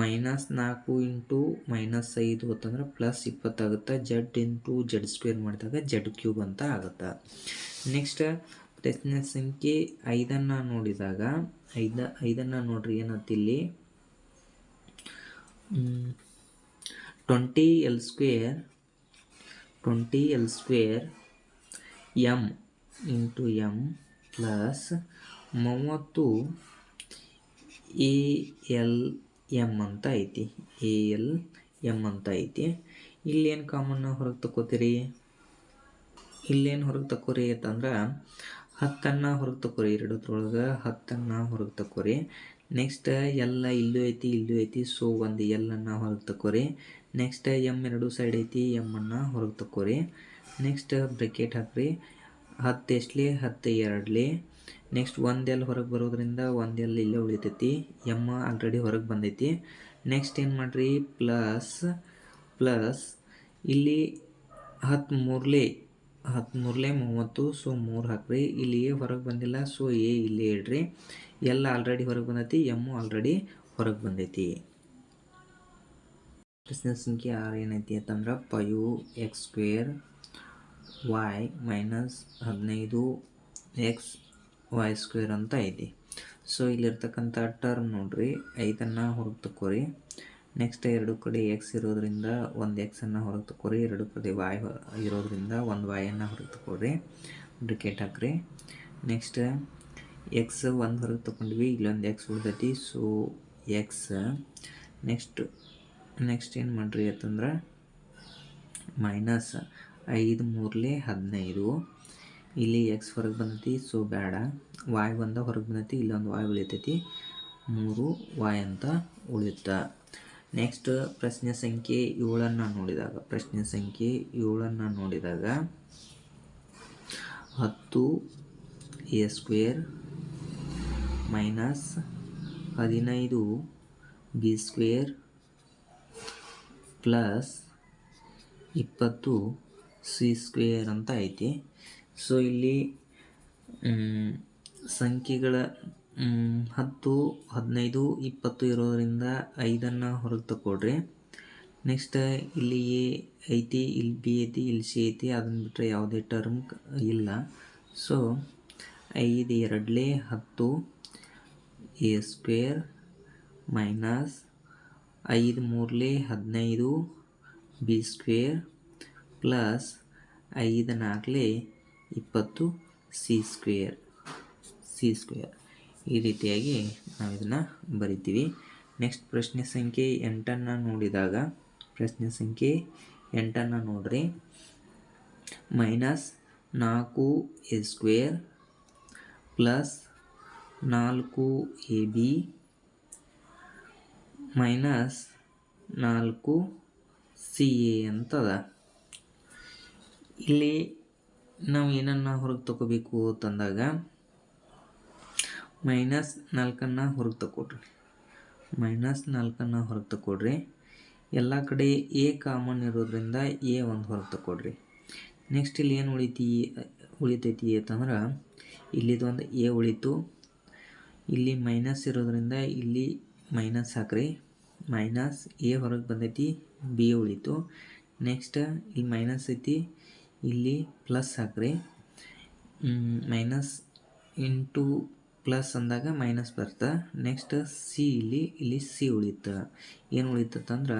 ಮೈನಸ್ ನಾಲ್ಕು ಇಂಟು ಮೈನಸ್ ಐದು ಅಂತಂದ್ರೆ ಪ್ಲಸ್ ಇಪ್ಪತ್ತಾಗುತ್ತೆ ಜಡ್ ಇಂಟು ಜಡ್ ಸ್ಕ್ವೇರ್ ಮಾಡಿದಾಗ ಜಡ್ ಕ್ಯೂಬ್ ಅಂತ ಆಗುತ್ತೆ. ನೆಕ್ಸ್ಟ್ ಪ್ರಶ್ನೆ ಸಂಖ್ಯೆ ಐದನ್ನು ನೋಡಿದಾಗ ಐದ, ಐದನ್ನು ನೋಡ್ರಿ ಏನತ್ತಿಲ್ಲಿ twenty L square twenty L square M into M plus ಮೂವತ್ತು ಎ ಎಲ್ ಎಂ ಅಂತ ಐತಿ. ಎ ಎಲ್ ಎಂ ಅಂತ ಐತಿ. ಇಲ್ಲೇನು ಕಾಮನ್ನ ಹೊರಗೆ ತಗೋತೀರಿ ಇಲ್ಲೇನು ಹೊರಗೆ ತಕೋರಿ ಅಂತಂದ್ರೆ ಹತ್ತನ್ನು ಹೊರಗೆ ತಕೋರಿ ಎರಡದ್ರೊಳಗೆ ಹತ್ತನ್ನು ಹೊರಗೆ ತಕೋರಿ ನೆಕ್ಸ್ಟ್ ಎಲ್ಲ ಇಲ್ಲೂ ಐತಿ ಇಲ್ಲೂ ಐತಿ ಸೊ ಒಂದು ಎಲ್ಲನ್ನು ಹೊರಗೆ ತಕೋರಿ ನೆಕ್ಸ್ಟ್ ಎಂ ಎರಡು ಸೈಡ್ ಐತಿ ಎಮ್ಮನ್ನು ಹೊರಗೆ ತಕೋರಿ ನೆಕ್ಸ್ಟ್ ಬ್ರೆಕೆಟ್ ಹಾಕ್ರಿ. ಹತ್ತು ಹತ್ತು ಎರಡಲಿ. ನೆಕ್ಸ್ಟ್ ಒಂದು ಎಲ್ ಹೊರಗೆ ಬರೋದ್ರಿಂದ ಒಂದು ಎಲ್ ಇಲ್ಲೇ ಉಳಿತೈತಿ. ಎಮ್ಮ ಆಲ್ರೆಡಿ ಹೊರಗೆ ಬಂದೈತಿ. ನೆಕ್ಸ್ಟ್ ಏನು ಮಾಡಿರಿ? ಪ್ಲಸ್ ಪ್ಲಸ್ ಇಲ್ಲಿ ಹತ್ತು ಮೂರಲೆ ಹತ್ತು ಮೂರಲೆ ಮೂವತ್ತು, ಸೊ ಮೂರು ಹಾಕ್ರಿ. ಇಲ್ಲಿ ಎ ಹೊರಗೆ ಬಂದಿಲ್ಲ, ಸೊ ಎ ಇಲ್ಲಿ ಇಡ್ರಿ ಎಲ್ಲ ಆಲ್ರೆಡಿ ಹೊರಗೆ ಬಂದೈತಿ, ಎಮ್ಮು ಆಲ್ರೆಡಿ ಹೊರಗೆ ಬಂದೈತಿ. ಪ್ರಶ್ನೆ ಸಂಖ್ಯೆ ಆರು ಏನೈತಿ ಅಂತಂದ್ರೆ, ಪಯು ಎಕ್ಸ್ ಸ್ಕ್ವೇರ್ ವಾಯ್ ಮೈನಸ್ ಹದಿನೈದು ಎಕ್ಸ್ ವೈ ಸ್ಕ್ವೇರ್ ಅಂತ ಐತಿ. ಸೊ ಇಲ್ಲಿರ್ತಕ್ಕಂಥ ಟರ್ಮ್ ನೋಡ್ರಿ, ಐದನ್ನು ಹೊರಗೆ ತಕೋರಿ ನೆಕ್ಸ್ಟ್ ಎರಡು ಕಡೆ ಎಕ್ಸ್ ಇರೋದ್ರಿಂದ ಒಂದು ಎಕ್ಸನ್ನು ಹೊರಗೆ ತಕೋರಿ ಎರಡು ಕಡೆ ವಾಯ್ ಇರೋದ್ರಿಂದ ಒಂದು ವಾಯನ್ನು ಹೊರಗೆ ತಗೊಳ್ರಿ ಬ್ರಿಕೆಟ್ ಹಾಕ್ರಿ. ನೆಕ್ಸ್ಟ್ ಎಕ್ಸ್ ಒಂದು ಹೊರಗೆ ತಗೊಂಡ್ವಿ, ಇಲ್ಲೊಂದು ಎಕ್ಸ್ ಉಳ್ದೈತಿ. ಸೊ ಎಕ್ಸ್ ನೆಕ್ಸ್ಟ್ ನೆಕ್ಸ್ಟ್ ಏನು ಮಾಡಿರಿ ಅಂತಂದ್ರೆ ಮೈನಸ್ ಐದು ಮೂರಲೆ ಹದಿನೈದು. ಇಲ್ಲಿ ಎಕ್ಸ್ ಹೊರಗೆ ಬಂದೈತಿ ಸೊ ಬೇಡ. ವಾಯ್ ಬಂದ ಹೊರಗೆ ಬಂದೈತಿ, ಇಲ್ಲೊಂದು ವಾಯ್ ಉಳಿತೈತಿ. ಮೂರು ವಾಯ್ ಅಂತ ಉಳಿಯುತ್ತೆ. ನೆಕ್ಸ್ಟ್ ಪ್ರಶ್ನೆ ಸಂಖ್ಯೆ ಏಳನ್ನು ನೋಡಿದಾಗ, ಪ್ರಶ್ನೆ ಸಂಖ್ಯೆ ಏಳನ್ನು ನೋಡಿದಾಗ ಹತ್ತು ಎ ಸ್ಕ್ವೇರ್ ಮೈನಸ್ ಹದಿನೈದು ಬಿ ಸ್ಕ್ವೇರ್ ಪ್ಲಸ್ ಇಪ್ಪತ್ತು ಸಿ ಸ್ಕ್ವೇರ್ ಅಂತ ಐತಿ. ಸೊ ಇಲ್ಲಿ ಸಂಖ್ಯೆಗಳ ಹತ್ತು, ಹದಿನೈದು, ಇಪ್ಪತ್ತು ಇರೋದರಿಂದ ಐದನ್ನು ಹೊರಗೆ ತಗೊಳ್ರಿ ನೆಕ್ಸ್ಟ್ ಇಲ್ಲಿ ಎ ಐತಿ, ಇಲ್ಲಿ ಬಿ ಐತಿ, ಇಲ್ಲಿ ಸಿ ಐತಿ, ಅದನ್ನು ಬಿಟ್ಟರೆ ಯಾವುದೇ ಟರ್ಮ್ ಇಲ್ಲ. ಸೊ ಐದು, ಎರಡಲೆ ಹತ್ತು, ಎ ಸ್ಕ್ವೇರ್ ಮೈನಸ್ ಐದು, ಮೂರಲೆ ಹದಿನೈದು, ಬಿ ಸ್ಕ್ವೇರ್ ಪ್ಲಸ್ ಐದು, ನಾಲ್ಕಲೇ ಇಪ್ಪತ್ತು, ಸಿ ಸ್ಕ್ವೇರ್ ಸಿ ಸ್ಕ್ವೇರ್ ಈ ರೀತಿಯಾಗಿ ನಾವು ಇದನ್ನು ಬರಿತೀವಿ. ನೆಕ್ಸ್ಟ್ ಪ್ರಶ್ನೆ ಸಂಖ್ಯೆ ಎಂಟನ್ನು ನೋಡಿದಾಗ, ಪ್ರಶ್ನೆ ಸಂಖ್ಯೆ ಎಂಟನ್ನು ನೋಡ್ರಿ. ಮೈನಸ್ ನಾಲ್ಕು ಎ ಸ್ಕ್ವೇರ್ ಪ್ಲಸ್ ನಾಲ್ಕು ಎ ಬಿ ಮೈನಸ್ ನಾಲ್ಕು ಸಿ ಎ ಅಂತದ. ಇಲ್ಲಿ ನಾವು ಏನನ್ನು ಹೊರಗೆ ತಗೋಬೇಕು ಅಂತಂದಾಗ ಮೈನಸ್ ನಾಲ್ಕನ್ನು ಹೊರಗೆ ತಕೊಡ್ರಿ ಮೈನಸ್ ನಾಲ್ಕನ್ನು ಹೊರಗೆ ತಕೊಡ್ರಿ ಎಲ್ಲ ಕಡೆ ಎ ಕಾಮನ್ ಇರೋದ್ರಿಂದ ಎ ಒಂದು ಹೊರಗೆ ತಕೊಡ್ರಿ ನೆಕ್ಸ್ಟ್ ಇಲ್ಲಿ ಏನು ಉಳಿತಿ, ಉಳಿತೈತಿ ಅಂತಂದ್ರೆ ಇಲ್ಲಿದು ಒಂದು ಎ ಉಳಿತು. ಇಲ್ಲಿ ಮೈನಸ್ ಇರೋದ್ರಿಂದ ಇಲ್ಲಿ ಮೈನಸ್ ಹಾಕ್ರಿ. ಮೈನಸ್ ಎ ಹೊರಗೆ ಬಂದೈತಿ ಬಿ ಉಳಿತು. ನೆಕ್ಸ್ಟ್ ಇಲ್ಲಿ ಮೈನಸ್ ಐತಿ, ಇಲ್ಲಿ ಪ್ಲಸ್ ಹಾಕ್ರಿ. ಮೈನಸ್ ಇಂಟು ಪ್ಲಸ್ ಅಂದಾಗ ಮೈನಸ್ ಬರ್ತಾ ನೆಕ್ಸ್ಟ್ ಸಿ ಇಲ್ಲಿ ಇಲ್ಲಿ ಸಿ ಉಳಿತ ಏನು ಉಳಿತಂದ್ರೆ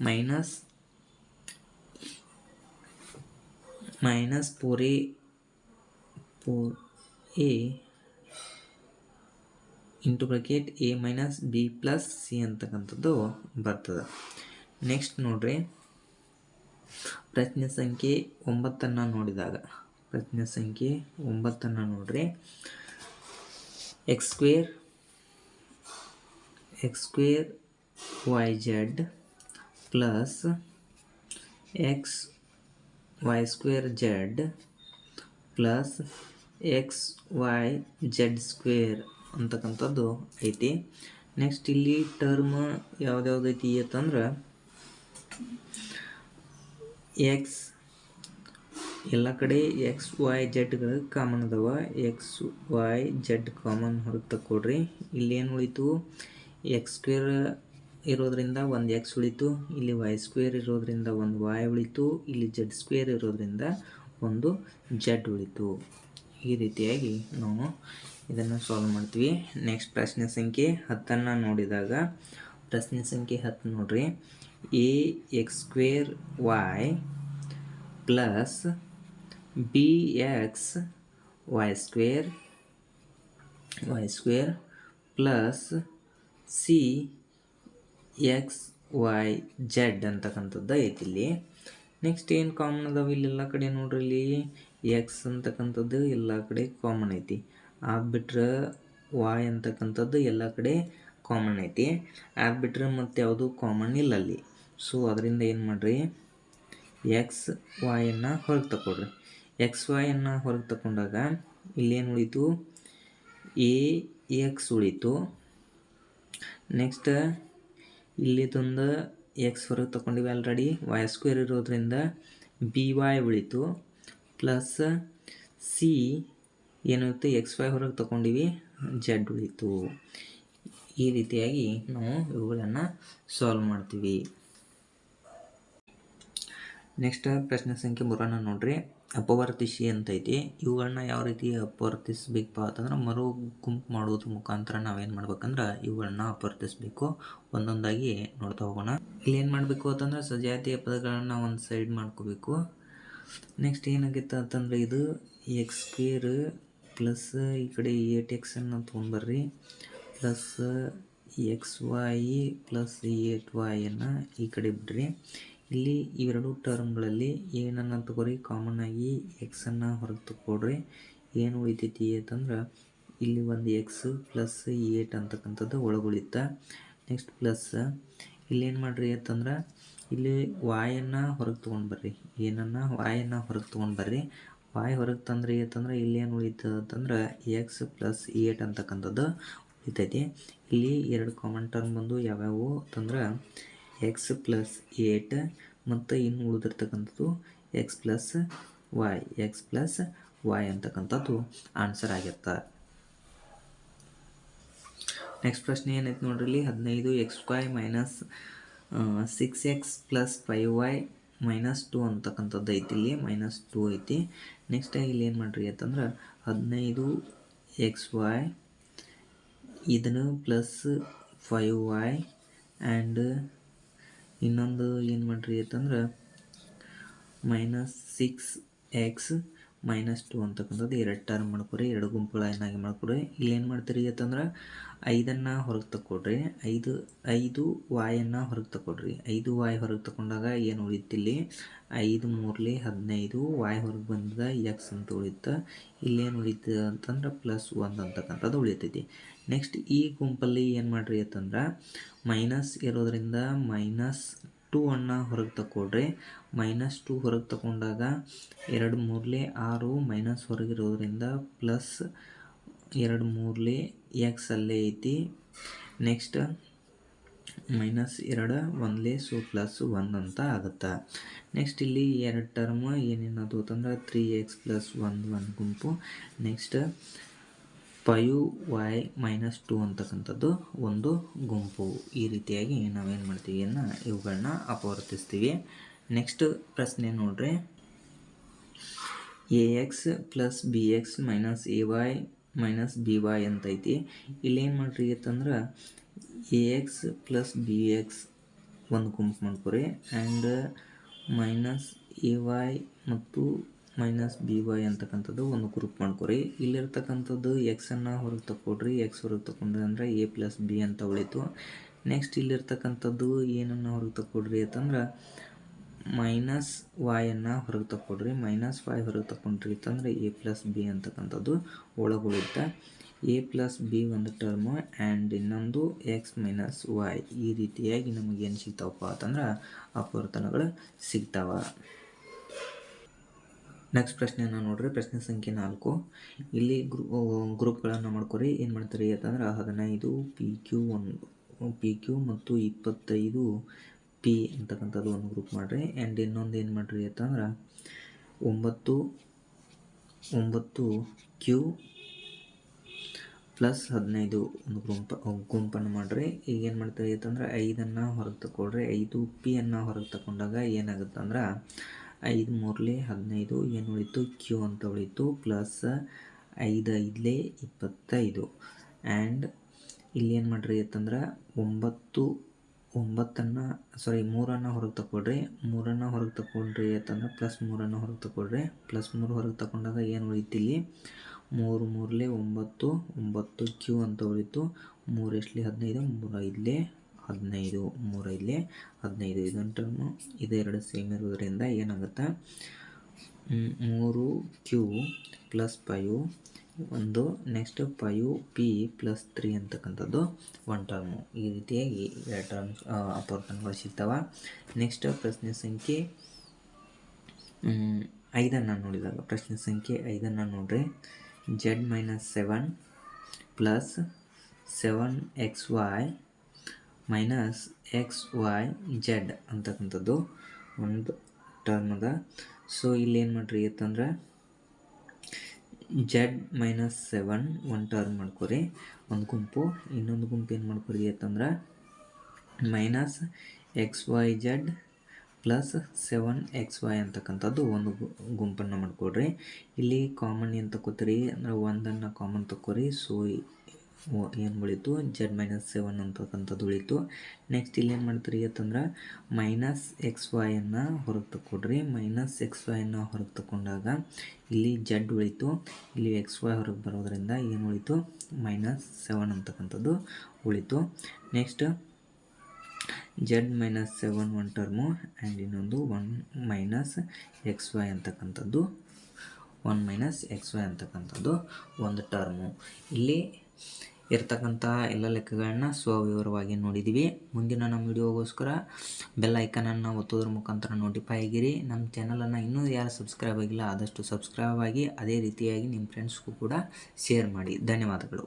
minus minus four A four A into bracket A minus B plus C ಅಂತಕ್ಕಂಥದ್ದು ಬರ್ತದೆ. ನೆಕ್ಸ್ಟ್ ನೋಡ್ರಿ. ಪ್ರಶ್ನೆ ಸಂಖ್ಯೆ ಒಂಬತ್ತನ್ನು ನೋಡಿದಾಗ. ಪ್ರಶ್ನೆ ಸಂಖ್ಯೆ ಒಂಬತ್ತನ್ನು ನೋಡ್ರಿ. X square X square Y Z plus X Y square Z plus X Y Z square ಅಂತಕ್ಕಂಥದ್ದು ಐತಿ. ನೆಕ್ಸ್ಟ್ ಇಲ್ಲಿ ಟರ್ಮ್ ಯಾವ್ದ್ಯಾವ್ದು ಐತಿ ಅಂತಂದ್ರೆ ಎಕ್ಸ್ ಎಲ್ಲ ಕಡೆ ಎಕ್ಸ್ ವೈ ಜೆಡ್ಗಳು ಕಾಮನ್ ಅದಾವ. ಎಕ್ಸ್ ವೈ ಜೆಡ್ ಕಾಮನ್ ಹೊರಗೆ ತಕ್ಕೊಡ್ರಿ. ಇಲ್ಲಿ ಏನು ಉಳಿತು? ಎಕ್ಸ್ ಸ್ಕ್ವೇರ್ ಇರೋದ್ರಿಂದ ಒಂದು ಎಕ್ಸ್ ಉಳಿತು. ಇಲ್ಲಿ ವೈ ಸ್ಕ್ವೇರ್ ಇರೋದ್ರಿಂದ ಒಂದು ವೈ ಉಳಿತು. ಇಲ್ಲಿ ಜೆಡ್ ಸ್ಕ್ವೇರ್ ಇರೋದ್ರಿಂದ ಒಂದು ಜೆಡ್ ಉಳಿತು. ಈ ರೀತಿಯಾಗಿ ನಾವು ಇದನ್ನು ಸಾಲ್ವ್ ಮಾಡ್ತೀವಿ. ನೆಕ್ಸ್ಟ್ ಪ್ರಶ್ನೆ ಸಂಖ್ಯೆ ಹತ್ತನ್ನು ನೋಡಿದಾಗ, ಪ್ರಶ್ನೆ ಸಂಖ್ಯೆ ಹತ್ತು ನೋಡ್ರಿ. A X square Y plus B X square square square plus C X Y Z ಅಂತಕ್ಕಂಥದ್ದು ಐತಿ ಇಲ್ಲಿ. ನೆಕ್ಸ್ಟ್ ಏನು ಕಾಮನ್ ಅದಾವ ಇಲ್ಲೆಲ್ಲ ಕಡೆ ನೋಡ್ರಿ ಇಲ್ಲಿ? ಎಕ್ಸ್ ಅಂತಕ್ಕಂಥದ್ದು ಎಲ್ಲ ಕಡೆ ಕಾಮನ್ ಐತಿ. ಅದು ಬಿಟ್ರೆ ವಾಯ್ ಅಂತಕ್ಕಂಥದ್ದು ಎಲ್ಲ ಕಡೆ ಕಾಮನ್ ಐತಿ. ಅದು ಬಿಟ್ರೆ ಮತ್ತು ಯಾವುದು ಕಾಮನ್ ಇಲ್ಲ ಅಲ್ಲಿ. ಸೊ ಅದರಿಂದ ಏನು ಮಾಡಿರಿ? ಎಕ್ಸ್ ವಾಯನ್ನು ಹೊರಗೆ ತಗೊಳ್ರಿ ಎಕ್ಸ್ ವೈಯನ್ನು ಹೊರಗೆ ತಗೊಂಡಾಗ ಇಲ್ಲೇನು ಉಳಿತು? ಎ ಎಕ್ಸ್ ಉಳಿತು. ನೆಕ್ಸ್ಟ್ ಇಲ್ಲಿದೊಂದು ಎಕ್ಸ್ ಹೊರಗೆ ತಗೊಂಡಿವಿ ಆಲ್ರೆಡಿ ವೈ ಸ್ಕ್ವೇರ್ ಇರೋದ್ರಿಂದ ಬಿ ವೈ ಉಳಿತು. ಪ್ಲಸ್ ಸಿ ಏನಾಗುತ್ತೆ ಎಕ್ಸ್ ವೈ ಹೊರಗೆ ತಗೊಂಡಿವಿ ಜೆಡ್ ಉಳಿತು. ಈ ರೀತಿಯಾಗಿ ನಾವು ಇವುಗಳನ್ನು ಸಾಲ್ವ್ ಮಾಡ್ತೀವಿ. ನೆಕ್ಸ್ಟ್ ಪ್ರಶ್ನೆ ಸಂಖ್ಯೆ ಮೂರನ್ನು ನೋಡ್ರಿ. ಅಪವರ್ತಿಸಿ ಅಂತ ಐತಿ ಇವುಗಳನ್ನ ಯಾವ ರೀತಿ ಅಪವರ್ತಿಸ್ಬೇಕಪ್ಪ ಅಂತಂದ್ರೆ ಮರು ಗುಂಪು ಮಾಡೋದ್ರ ಮುಖಾಂತರ ನಾವೇನು ಮಾಡ್ಬೇಕಂದ್ರೆ ಇವುಗಳನ್ನ ಅಪವರ್ತಿಸ್ಬೇಕು. ಒಂದೊಂದಾಗಿ ನೋಡ್ತಾ ಹೋಗೋಣ. ಇಲ್ಲಿ ಏನು ಮಾಡಬೇಕು ಅಂತಂದ್ರೆ ಸಜಾತಿಯ ಪದಗಳನ್ನು ಒಂದು ಸೈಡ್ ಮಾಡ್ಕೋಬೇಕು. ನೆಕ್ಸ್ಟ್ ಏನಾಗಿತ್ತು ಅಂತಂದ್ರೆ ಇದು ಎಕ್ಸ್ ಸ್ಕ್ವೇರ್ ಪ್ಲಸ್ ಈ ಕಡೆ ಏಟ್ ಎಕ್ಸನ್ನು ತೊಗೊಂಡ್ಬರ್ರಿ. ಪ್ಲಸ್ ಎಕ್ಸ್ ವೈ ಪ್ಲಸ್ ಏಟ್ ವೈಯನ್ನು ಈ ಕಡೆ ಬಿಡ್ರಿ. ಇಲ್ಲಿ ಇವೆರಡು ಟರ್ಮ್ಗಳಲ್ಲಿ ಏನನ್ನು ತಗೋರಿ ಕಾಮನ್ ಆಗಿ ಎಕ್ಸನ್ನು ಹೊರಗೆ ತಗೊಳ್ರಿ ಏನು ಉಳಿತೈತಿ ಅಂತಂದ್ರೆ ಇಲ್ಲಿ ಒಂದು ಎಕ್ಸ್ ಪ್ಲಸ್ ಏಟ್ ಅಂತಕ್ಕಂಥದ್ದು ಒಳಗುಳಿತ. ನೆಕ್ಸ್ಟ್ ಪ್ಲಸ್ ಇಲ್ಲೇನು ಮಾಡಿರಿ ಅಂತಂದ್ರೆ ಇಲ್ಲಿ ವಾಯನ್ನು ಹೊರಗೆ ತೊಗೊಂಡು ಬರ್ರಿ. ಏನನ್ನು ವಾಯನ್ನು ಹೊರಗೆ ತೊಗೊಂಡು ಬರ್ರಿ. ವಾಯ್ ಹೊರಗೆ ತಂದ್ರಿ ಅಂತಂದ್ರೆ ಇಲ್ಲಿ ಏನು ಉಳಿತದ ಅಂತಂದ್ರೆ ಎಕ್ಸ್ ಪ್ಲಸ್ ಏಟ್ ಅಂತಕ್ಕಂಥದ್ದು ಉಳಿತೈತಿ ಇಲ್ಲಿ ಎರಡು ಕಾಮನ್ ಟರ್ಮ್ ಬಂದು ಯಾವ್ಯಾವು ಅಂತಂದ್ರೆ ಎಕ್ಸ್ ಪ್ಲಸ್ ಏಟ್ ಮತ್ತು ಇನ್ನು ಉಳಿದಿರ್ತಕ್ಕಂಥದ್ದು x plus y x plus y ಅಂತಕ್ಕಂಥದ್ದು ಆನ್ಸರ್ ಆಗಿರ್ತ. ನೆಕ್ಸ್ಟ್ ಪ್ರಶ್ನೆ ಏನೈತೆ ನೋಡ್ರಿ ಇಲ್ಲಿ? ಹದಿನೈದು x y minus six x plus five y minus two ಅಂತಕ್ಕಂಥದ್ದು ಐತಿ ಇಲ್ಲಿ. ಮೈನಸ್ ಟು ಐತಿ. ನೆಕ್ಸ್ಟ್ ಇಲ್ಲಿ ಏನು ಮಾಡ್ರಿ ಅಂತಂದ್ರೆ ಹದಿನೈದು ಎಕ್ಸ್ ವೈ ಇದನ್ನು ಪ್ಲಸ್ ಫೈವ್ ವೈ ಆ್ಯಂಡ್ ಇನ್ನೊಂದು ಏನು ಮಾಡಿರಿ ಅಂತಂದ್ರೆ minus six x minus two ಅಂತಕ್ಕಂಥದ್ದು ಎರಡು ಟರ್ಮ್ ಮಾಡ್ಕೊರಿ, ಎರಡು ಗುಂಪುಗಳ ಏನಾಗಿ ಮಾಡ್ಕೊರಿ. ಇಲ್ಲಿ ಏನು ಮಾಡ್ತೀರಿ ಅಂತಂದ್ರೆ ಐದನ್ನು ಹೊರಗೆ ತಕ್ಕೊಡ್ರಿ. ಐದು ಐದು ವಾಯನ್ನು ಹೊರಗೆ ತಗೊಳ್ರಿ ಐದು ವಾಯ್ ಹೊರಗೆ ತಗೊಂಡಾಗ ಏನು ಉಳಿತಿಲ್ಲಿ ಐದು ಮೂರಲಿ ಹದಿನೈದು ವಾಯ್ ಹೊರಗೆ ಬಂದ ಎಕ್ಸ್ ಅಂತ ಉಳಿತ ಇಲ್ಲೇನು ಉಳಿತದೆ ಅಂತಂದ್ರೆ ಪ್ಲಸ್ ಒಂದು ಅಂತಕ್ಕಂಥದ್ದು ಉಳಿತೈತಿ ನೆಕ್ಸ್ಟ್ ಈ ಗುಂಪಲ್ಲಿ ಏನು ಮಾಡಿರಿ ಅಂತಂದ್ರೆ ಮೈನಸ್ ಇರೋದರಿಂದ ಮೈನಸ್ ಟೂ ಅನ್ನು ಹೊರಗೆ ತಗೊಳ್ರಿ ಮೈನಸ್ ಟು ಹೊರಗೆ ತಗೊಂಡಾಗ ಎರಡು ಮೂರಲಿ ಆರು ಮೈನಸ್ ಹೊರಗಿರೋದ್ರಿಂದ ಪ್ಲಸ್ ಎರಡು ಮೂರಲಿ ಎಕ್ಸ್ ಅಲ್ಲೇ ಐತಿ. ನೆಕ್ಸ್ಟ್ ಮೈನಸ್ ಎರಡು ಒಂದ್ಲೇ ಸೊ ಪ್ಲಸ್ ಒನ್ ಅಂತ ಆಗುತ್ತೆ. ನೆಕ್ಸ್ಟ್ ಇಲ್ಲಿ ಎರಡು ಟರ್ಮ್ ಏನೇನದು ಅಂತಂದ್ರೆ ತ್ರೀ ಎಕ್ಸ್ ಪ್ಲಸ್ ಒನ್ ಒಂದು ಗುಂಪು. Next five y minus two ಅಂತಕ್ಕಂಥದ್ದು ಒಂದು ಗುಂಪು. ಈ ರೀತಿಯಾಗಿ ನಾವೇನು ಮಾಡ್ತೀವಿ? ಅನ್ನ ಇವುಗಳನ್ನ ಅಪವರ್ತಿಸ್ತೀವಿ. ನೆಕ್ಸ್ಟ್ ಪ್ರಶ್ನೆ ನೋಡ್ರಿ. A x plus b x minus a y minus b y ಅಂತ ಐತಿ ಇಲ್ಲೇನು ಮಾಡ್ರಿ ಅಂತಂದ್ರೆ a x plus b x ಒಂದು ಗುಂಪು ಮಾಡ್ಕೊರಿ. ಆ್ಯಂಡ್ ಮೈನಸ್ ಎ ವೈ ಮತ್ತು ಮೈನಸ್ ಬಿ ವೈ ಅಂತಕ್ಕಂಥದ್ದು ಒಂದು ಗ್ರೂಪ್ ಮಾಡ್ಕೊರಿ. ಇಲ್ಲಿರ್ತಕ್ಕಂಥದ್ದು ಎಕ್ಸನ್ನು ಹೊರಗೆ ತಕೊಡ್ರಿ ಎಕ್ಸ್ ಹೊರಗೆ ತಕೊಂಡ್ರಿ ಅಂದ್ರೆ ಎ ಪ್ಲಸ್ ಬಿ ಅಂತ ಉಳಿತು. ನೆಕ್ಸ್ಟ್ ಇಲ್ಲಿರ್ತಕ್ಕಂಥದ್ದು ಏನನ್ನು ಹೊರಗೆ ತಕೊಡ್ರಿ ಅಂತಂದ್ರೆ ಮೈನಸ್ ವಾಯನ್ನು ಹೊರಗೆ ತಕೊಡ್ರಿ ಮೈನಸ್ ವೈ ಹೊರಗೆ ತಕೊಂಡ್ರಿ ಅಂತಂದ್ರೆ ಎ ಪ್ಲಸ್ ಬಿ ಅಂತಕ್ಕಂಥದ್ದು ಒಳಗುಳಿತ ಎ ಪ್ಲಸ್ ಬಿ ಒಂದು ಟರ್ಮ್ ಆ್ಯಂಡ್ ಇನ್ನೊಂದು ಎಕ್ಸ್ ಮೈನಸ್ ವಾಯ್ ಈ ರೀತಿಯಾಗಿ ನಮಗೇನು ಸಿಗ್ತಾವಪ್ಪ ಅಂತಂದ್ರೆ ಅಪವರ್ತನಗಳು ಸಿಗ್ತಾವ. ನೆಕ್ಸ್ಟ್ ಪ್ರಶ್ನೆಯನ್ನು ನೋಡ್ರಿ. ಪ್ರಶ್ನೆ ಸಂಖ್ಯೆ ನಾಲ್ಕು. ಇಲ್ಲಿ ಗ್ರೂ ಗ್ರೂಪ್ಗಳನ್ನು ಮಾಡ್ಕೊರಿ. ಏನು ಮಾಡ್ತಾರೆ ಅಂತಂದ್ರೆ ಹದಿನೈದು ಪಿ ಕ್ಯೂ ಒಂದು ಪಿ ಕ್ಯೂ ಮತ್ತು ಇಪ್ಪತ್ತೈದು ಪಿ ಅಂತಕ್ಕಂಥದ್ದು ಒಂದು ಗ್ರೂಪ್ ಮಾಡಿರಿ. ಆ್ಯಂಡ್ ಇನ್ನೊಂದು ಏನು ಮಾಡಿರಿ ಅಂತಂದ್ರೆ ಒಂಬತ್ತು ಒಂಬತ್ತು ಕ್ಯೂ ಪ್ಲಸ್ ಹದಿನೈದು ಒಂದು ಗುಂಪ, ಗುಂಪನ್ನು ಮಾಡಿರಿ. ಈಗ ಏನು ಮಾಡ್ತಾರೆ ಅಂತಂದ್ರೆ ಐದನ್ನು ಹೊರಗೆ ತಗೊಳ್ರಿ ಐದು ಪಿಯನ್ನು ಹೊರಗೆ ತಗೊಂಡಾಗ ಏನಾಗುತ್ತೆ ಅಂದ್ರೆ ಐದು ಮೂರಲೆ ಹದಿನೈದು, ಏನು ಉಳಿತು? ಕ್ಯೂ ಅಂತ ಉಳಿತು. ಪ್ಲಸ್ ಐದು ಐದಲೇ ಇಪ್ಪತ್ತೈದು. ಆ್ಯಂಡ್ ಇಲ್ಲಿ ಏನು ಮಾಡಿರಿ ಅಂತಂದ್ರೆ ಒಂಬತ್ತು, ಒಂಬತ್ತನ್ನು ಸಾರಿ ಮೂರನ್ನು ಹೊರಗೆ ತಗೊಳ್ರಿ ಮೂರನ್ನು ಹೊರಗೆ ತಗೊಂಡ್ರಿ ಅಂತಂದ್ರೆ ಪ್ಲಸ್ ಮೂರನ್ನು ಹೊರಗೆ ತಗೊಳ್ರಿ ಪ್ಲಸ್ ಮೂರು ಹೊರಗೆ ತಗೊಂಡಾಗ ಏನು ಉಳಿತು ಇಲ್ಲಿ? ಮೂರು ಮೂರಲೆ ಒಂಬತ್ತು ಒಂಬತ್ತು ಕ್ಯೂ ಅಂತ ಉಳಿತು. ಮೂರು ಎಷ್ಟಲಿ? ಹದಿನೈದು, ಮೂರು ಐದಲೇ ಹದಿನೈದು, ಮೂರು ಇಲ್ಲಿ, ಹದಿನೈದು. ಇದೊಂದು ಟರ್ಮು ಇದೆರಡು ಸೇಮ್ ಇರೋದ್ರಿಂದ ಏನಾಗುತ್ತೆ? ಮೂರು ಕ್ಯೂ ಪ್ಲಸ್ ಫೈವ್ ಒಂದು next five p plus three ಅಂತಕ್ಕಂಥದ್ದು ಒನ್ ಟರ್ಮು ಈ ರೀತಿಯಾಗಿ ಎರಡು ಟರ್ಮ್ಸ್ ಅಪರ್ತನಗಳು ಸಿಗ್ತಾವ. ನೆಕ್ಸ್ಟ್ ಪ್ರಶ್ನೆ ಸಂಖ್ಯೆ ಐದನ್ನು ನೋಡಿದಾಗ. ಪ್ರಶ್ನೆ ಸಂಖ್ಯೆ ಐದನ್ನು ನೋಡ್ರಿ. Z minus seven plus seven x y minus x y z ಅಂತಕ್ಕಂಥದ್ದು ಒಂದು ಟರ್ಮ್ ಅದ. ಸೊ ಇಲ್ಲಿ ಏನು ಮಾಡಿರಿ ಅಂತಂದ್ರೆ ಜೆಡ್ ಮೈನಸ್ ಸೆವೆನ್ ಒಂದು ಟರ್ಮ್ ಮಾಡ್ಕೊರಿ. ಒಂದು ಗುಂಪು, ಇನ್ನೊಂದು ಗುಂಪು ಏನು ಮಾಡ್ಕೊರಿ ಅಂತಂದ್ರೆ minus x y z plus seven x y ಅಂತಕ್ಕಂಥದ್ದು ಒಂದು ಗುಂಪನ್ನು ಮಾಡ್ಕೊಡ್ರಿ. ಇಲ್ಲಿ ಕಾಮನ್ ಏನು ತಗೋತೀರಿ ಅಂದರೆ ಒಂದನ್ನು ಕಾಮನ್ ತಗೋರಿ ಸೊ ಏನು ಉಳಿತು ಜೆಡ್ ಮೈನಸ್ ಸೆವೆನ್ ಅಂತಕ್ಕಂಥದ್ದು ಉಳಿತು. ನೆಕ್ಸ್ಟ್ ಇಲ್ಲಿ ಏನು ಮಾಡ್ತೀರಿ ಅಂತಂದ್ರೆ ಮೈನಸ್ ಎಕ್ಸ್ ವೈಯನ್ನು ಹೊರಗೆ ತಕ್ಕೊಡ್ರಿ. ಮೈನಸ್ ಎಕ್ಸ್ ವೈಯನ್ನು ಹೊರಗೆ ತಗೊಂಡಾಗ ಇಲ್ಲಿ ಜೆಡ್ ಉಳಿತು. ಇಲ್ಲಿ ಎಕ್ಸ್ ವೈ ಹೊರಗೆ ಬರೋದ್ರಿಂದ ಏನು ಉಳಿತು? ಮೈನಸ್ ಸೆವೆನ್ ಅಂತಕ್ಕಂಥದ್ದು ಉಳಿತು. Next z minus seven one term and ಇನ್ನೊಂದು ಒನ್ ಮೈನಸ್ ಎಕ್ಸ್ ವೈ ಅಂತಕ್ಕಂಥದ್ದು. ಒನ್ ಮೈನಸ್ ಎಕ್ಸ್ ವೈ ಅಂತಕ್ಕಂಥದ್ದು ಒಂದು ಟರ್ಮು ಇಲ್ಲಿ ಇರ್ತಕ್ಕಂಥ ಎಲ್ಲ ಲೆಕ್ಕಗಳನ್ನ ಸ್ವವಿವರವಾಗಿ ನೋಡಿದ್ದೀವಿ. ಮುಂದಿನ ನಮ್ಮ ವಿಡಿಯೋಗೋಸ್ಕರ ಬೆಲ್ ಐಕನನ್ನು ಒತ್ತೋದ್ರ ಮುಖಾಂತರ ನೋಟಿಫೈ ಆಗಿರಿ. ನಮ್ಮ ಚಾನಲನ್ನು ಇನ್ನೂ ಯಾರು ಸಬ್ಸ್ಕ್ರೈಬ್ ಆಗಿಲ್ಲ ಆದಷ್ಟು ಸಬ್ಸ್ಕ್ರೈಬ್ ಆಗಿ, ಅದೇ ರೀತಿಯಾಗಿ ನಿಮ್ಮ ಫ್ರೆಂಡ್ಸ್ಗೂ ಕೂಡ ಶೇರ್ ಮಾಡಿ. ಧನ್ಯವಾದಗಳು.